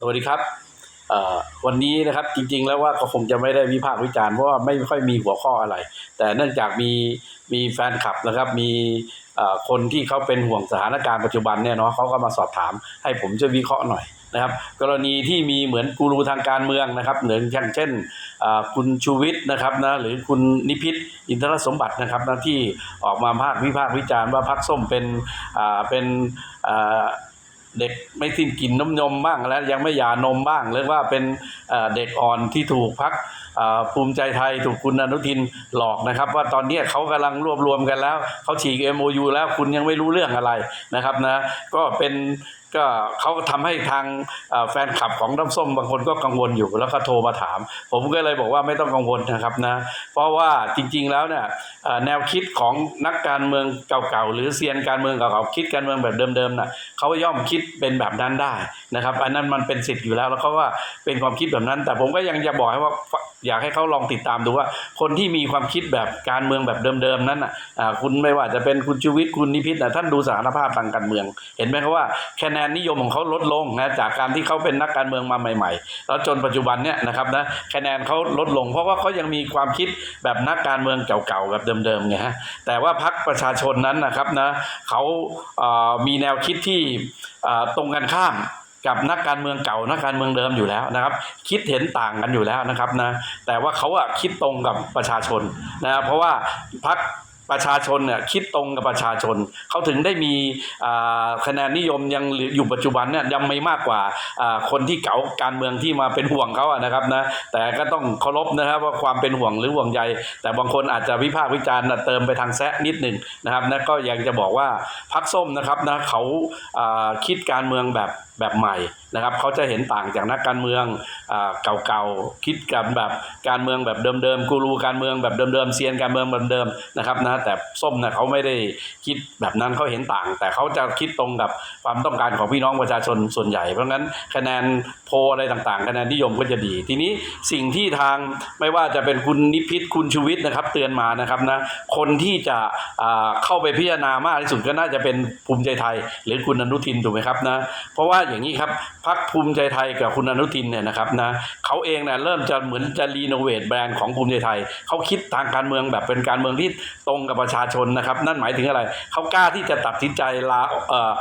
สวัสดีครับวันนี้นะครับจริงๆ แล้วว่าก็คงจะไม่ได้วิพากษ์วิจารณ์เพราะว่าไม่ค่อยมีหัวข้ออะไร แต่เนื่องจากมีมีแฟนคลับนะครับ มีคนที่เขาเป็นห่วงสถานการณ์ปัจจุบันเนี่ยเนาะเขาก็มาสอบถามให้ผมช่วยวิเคราะห์หน่อยนะครับ กรณีที่มีเหมือนกูรูทางการเมืองนะครับเหมือนอย่างเช่นคุณชูวิทย์นะครับนะหรือคุณนิพิษอินทรสมบัตินะครับนะที่ออกมาภาควิพากษ์วิจารณ์ว่าพรรคส้มเป็นเป็น เด็กไม่สิ้นกินนมนมบ้างแล้วยังไม่หย่านมบ้างหรือว่าเป็นเด็กอ่อนที่ถูกพักภูมิใจไทยถูกคุณอนุทินหลอกนะครับ ว่าตอนนี้เขากำลังรวบรวมกันแล้วเขาฉีก MOU แล้วคุณยังไม่รู้เรื่องอะไรนะครับนะก็เป็น ก็เขาทำให้ทางแฟนคลับของน้ำส้มบางคนก็กังวลอยู่แล้วก็โทรมาถาม ผมก็เลยบอกว่าไม่ต้องกังวลนะครับนะเพราะว่าจริงๆแล้วเนี่ยแนวคิดของนักการเมืองเก่าๆหรือเซียนการเมืองเก่าๆคิดการเมืองแบบเดิมๆน่ะเขาย่อมคิดเป็นแบบนั้นได้นะครับ อันนั้นมันเป็นสิทธิ์อยู่แล้วแล้วเขาว่าเป็นความคิดแบบนั้น แต่ผมก็ยังจะบอกให้ว่า อยากให้เขาลองติดตามดูว่า คนที่มีความคิดแบบการเมืองแบบเดิมๆนั้นน่ะคุณไม่ว่าจะเป็นคุณชูวิทย์คุณนิพิษนะท่านดูสานภาพทางการเมือง เห็นไหมครับว่าคะแนนนิยมของเขาลดลงนะจากการที่เขาเป็นนักการเมืองมาใหม่ ๆ แล้วจนปัจจุบันเนี่ยนะครับนะคะแนนเขาลดลง เพราะว่าเขายังมีความคิดแบบนักการเมืองเก่าๆแบบเดิมๆไงฮะแต่ว่าพรรคประชาชนนั้นนะครับนะเขามีแนวคิดที่ตรงกันข้าม กับนักการเมืองเก่านักการเมืองเดิมอยู่แล้วนะครับ คิดเห็นต่างกันอยู่แล้วนะครับนะแต่ว่าเขาอะคิดตรงกับประชาชนนะเพราะว่าพรรค ประชาชนเนี่ยคิดตรงกับประชาชน เขาถึงได้มีคะแนนนิยมยังอยู่ปัจจุบันเนี่ยยังไม่มากกว่าคนที่เก่าการเมืองที่มาเป็นห่วงเขาอะนะครับนะแต่ก็ต้องเคารพนะครับว่าความเป็นห่วงหรือห่วงใย แต่บางคนอาจจะวิพากษ์วิจารณ์เติมไปทางแซะนิดหนึ่งนะครับนะก็ยังจะบอกว่าพรรคส้มนะครับนะเขาคิดการเมืองแบบแบบใหม่นะครับเขาจะเห็นต่างจากนักการเมืองอเก่าๆคิดกันแบบการเมืองแบบเดิมๆกูรูการเมืองแบบเดิมๆเซียนการเมืองแบบเดิมนะครับนะแต่ส้มเนะเขาไม่ได้คิดแบบนั้นเขาเห็นต่าง แต่เขาจะคิดตรงกับความต้องการของพี่น้องประชาชนส่วนใหญ่ เพราะงั้นคะแนนโพลอะไรต่างๆ คะแนนนิยมก็จะดี ทีนี้สิ่งที่ทางไม่ว่าจะเป็นคุณนิพิษคุณชูวิทย์นะครับ เตือนมานะครับนะคนที่จะเข้าไปพิจารณามากที่สุดก็น่าจะเป็นภูมิใจไทย หรือคุณอนุทินถูกไหมครับนะเพราะว่าอย่างนี้ครับพรรคภูมิใจไทยกับคุณอนุทินเนี่ยนะครับนะเขาเองเนี่ยเริ่มจะเหมือนจะรีโนเวทแบรนด์ของภูมิใจไทยเขาคิดทางการเมืองแบบเป็นการเมืองที่ตรงกับประชาชนนะครับ นั่นหมายถึงอะไรเขากล้าที่จะตัดสินใจลาเอ่อ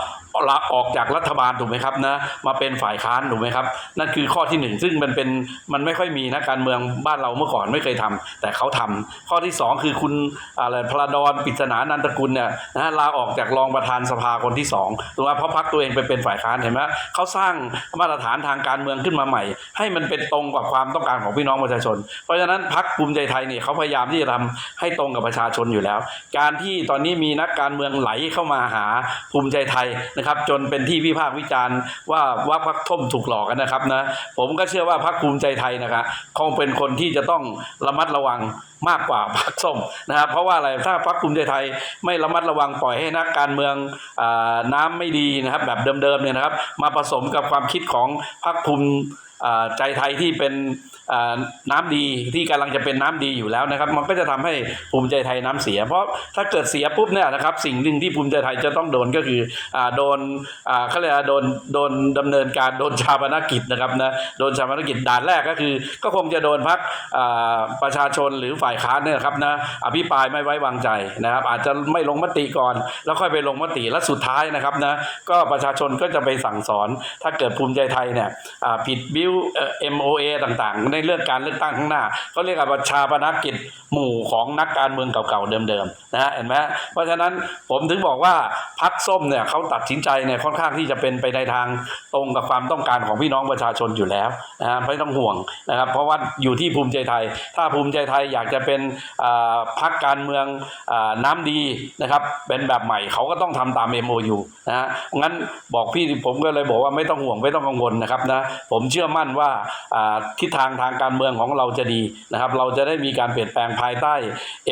ลาออกจากรัฐบาลถูกไหมครับนะมาเป็นฝ่ายค้านถูกไหมครับ นั่นคือข้อที่หนึ่งซึ่งมันเป็นมันไม่ค่อยมีนะการเมืองบ้านเราเมื่อก่อนไม่เคยทำแต่เขาทำข้อที่สองคือคุณอะไรพลดอนปิศนานันตกุลเนี่ยนะลาออกจากรองประธานสภาคนที่สองถูกไหมเพราะพักตัวเองไปเป็นฝ่ายค้านเห็นไหมเขาสร้างมาตรฐานทางการเมืองขึ้นมาใหม่ ให้มันเป็นตรงกับความต้องการของพี่น้องประชาชน เพราะฉะนั้นพักภูมิใจไทยเนี่ยเขาพยายามที่จะทำให้ตรงกับประชาชนอยู่แล้วการที่ตอนนี้มีนักการเมืองไหลเข้ามาหาภูมิใจไทยนะครับ จนเป็นที่วิพากษ์วิจารณ์ว่าว่าพักท่มถูกหลอกกันนะครับนะผมก็เชื่อว่าพักภูมิใจไทยนะครับคงเป็นคนที่จะต้องระมัดระวังมากกว่าพรรคส้มนะครับเพราะว่าอะไรถ้าพรรคภูมิใจไทยไม่ระมัดระวังปล่อยให้นักการเมืองอน้ำไม่ดีนะครับ แบบเดิมๆเนี่ยนะครับ มาผสมกับความคิดของพรรคภูมิใจไทยที่เป็นน้ำดีที่กำลังจะเป็นน้ำดีอยู่แล้วนะครับ มันก็จะทำให้ภูมิใจไทยน้ำเสีย เพราะถ้าเกิดเสียปุ๊บเนี่ยนะครับสิ่งหนึ่งที่ภูมิใจไทยจะต้องโดนก็คือโดนเขาเรียกโดนโดนดำเนินการโดนชาปนกิจนะครับนะโดนชาปนกิจด่านแรกก็คือ ก็คงจะโดนพักประชาชนหรือฝ่ายค้านเนี่ยครับนะอภิปรายไม่ไว้วางใจนะครับ อาจจะไม่ลงมติก่อน แล้วค่อยไปลงมติและสุดท้ายนะครับนะก็ประชาชนก็จะไปสั่งสอน ถ้าเกิดภูมิใจไทยเนี่ยผิดบิวเอ่อ MOA ต่างๆ ในเรื่องการเลือกตั้งข้างหน้าเขาเรียกว่าชาปนกิจหมู่ของนักการเมืองเก่าๆเดิมๆนะฮะเห็นไหมเพราะฉะนั้นผมถึงบอกว่าพักส้มเนี่ยเขาตัดสินใจเนี่ยค่อนข้างที่จะเป็นไปในทางตรงกับความต้องการของพี่น้องประชาชนอยู่แล้วนะฮะไม่ต้องห่วงนะครับ เพราะว่าอยู่ที่ภูมิใจไทย ถ้าภูมิใจไทยอยากจะเป็นพักการเมืองอน้ำดีนะครับ เป็นแบบใหม่เขาก็ต้องทำตาม MOU นะฮะงั้นบอกพี่ผมก็เลยบอกว่าไม่ต้องห่วงไม่ต้องกังวลนะครับนะผมเชื่อมั่นว่าทิศทางทางการเมืองของเราจะดีนะครับ เราจะได้มีการเปลี่ยนแปลงภายใต้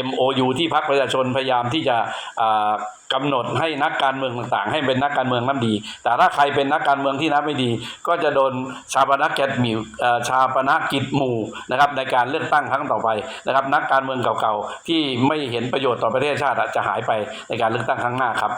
MOU ที่พรรคประชาชนพยายามที่จะอ่ากำหนดให้นักการเมืองต่างๆ ให้เป็นนักการเมืองน้ำดี แต่ถ้าใครเป็นนักการเมืองที่น้ำไม่ดี ก็จะโดนชาปนกิจหมู่เอ่อชาปนกิจหมู่นะครับในการเลือกตั้งครั้งต่อไปนะครับนักการเมืองเก่าๆที่ไม่เห็นประโยชน์ต่อประเทศชาติจะหายไปในการเลือกตั้งครั้งหน้าครับ